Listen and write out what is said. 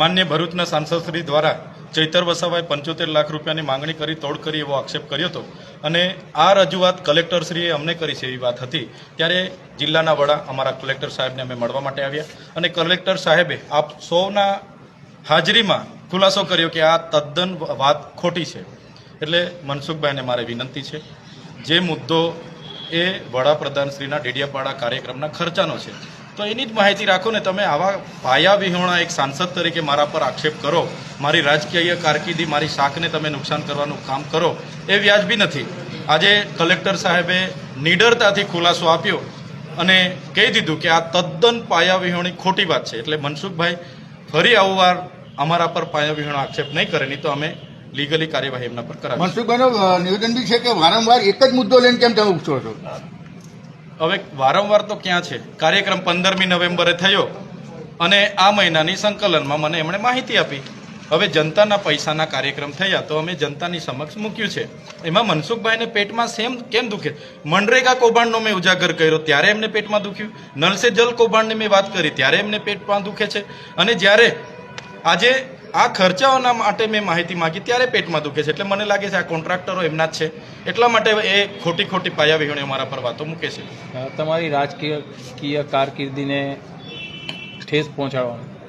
માન્ય ભરૂચના સાંસદશ્રી દ્વારા ચૈતર વસાવાએ પંચોતેર લાખ રૂપિયાની માંગણી કરી, તોડ કરી એવો આક્ષેપ કર્યો હતો. અને આ રજૂઆત કલેક્ટરશ્રીએ અમને કરી છે એવી વાત હતી. ત્યારે જિલ્લાના વડા અમારા કલેક્ટર સાહેબને અમે મળવા માટે આવ્યા અને કલેક્ટર સાહેબે આપ સૌના હાજરીમાં ખુલાસો કર્યો કે આ તદ્દન વાત ખોટી છે. એટલે મનસુખભાઈને મારે વિનંતી છે, જે મુદ્દો એ વડાપ્રધાનશ્રીના ડેડિયાપાડા કાર્યક્રમના ખર્ચાનો છે તો એની જ માહિતી રાખો ને તમે આવા પાયા વિહોણા એક સાંસદ તરીકે મારા પર આક્ષેપ કરો મારી રાજકીય કારકિર્દી મારી શાકને તમે નુકસાન કરવાનું કામ કરો એ વ્યાજબી નથી. આજે કલેક્ટર સાહેબે નિડરતાથી ખુલાસો આપ્યો અને કહી દીધું કે આ તદ્દન પાયા વિહોણી ખોટી વાત છે. એટલે મનસુખભાઈ ફરી આવું વાર અમારા પર પાયા વિહોણા આક્ષેપ નહીં કરે નહીં તો અમે લીગલી કાર્યવાહી એમના પર કરાવીશું. મનસુખભાઈનો અ, નિવેદન બી છે કે વારંવાર એક જ મુદ્દો લઈને કેમ તમે ઉપસો છો? હવે વારંવાર તો ક્યાં છે? કાર્યક્રમ પંદરમી નવેમ્બરે થયો અને આ મહિનાની સંકલનમાં મને એમણે માહિતી આપી. હવે જનતાના પૈસાના કાર્યક્રમ થયા તો અમે જનતાની સમક્ષ મૂક્યું છે. એમાં મનસુખભાઈને પેટમાં સેમ કેમ દુખે? મનરેગા કૌભાંડનો મેં ઉજાગર કર્યો, ત્યારે એમને પેટમાં દુખ્યું. નલસે જલ કૌભાંડની મેં વાત કરી, ત્યારે એમને પેટમાં દુખે છે. અને જ્યારે આજે આ ખર્ચાઓના માટે મેં માહિતી માંગી ત્યારે પેટમાં દુખે છે. એટલે મને લાગે છે આ કોન્ટ્રાક્ટરો એમના જ છે. એટલા માટે એ ખોટી ખોટી પાયા વિહોણી અમારા પર વાતો મૂકે છે. તમારી રાજકીય કારકિર્દીને ઠેસ પહોંચાડવાની.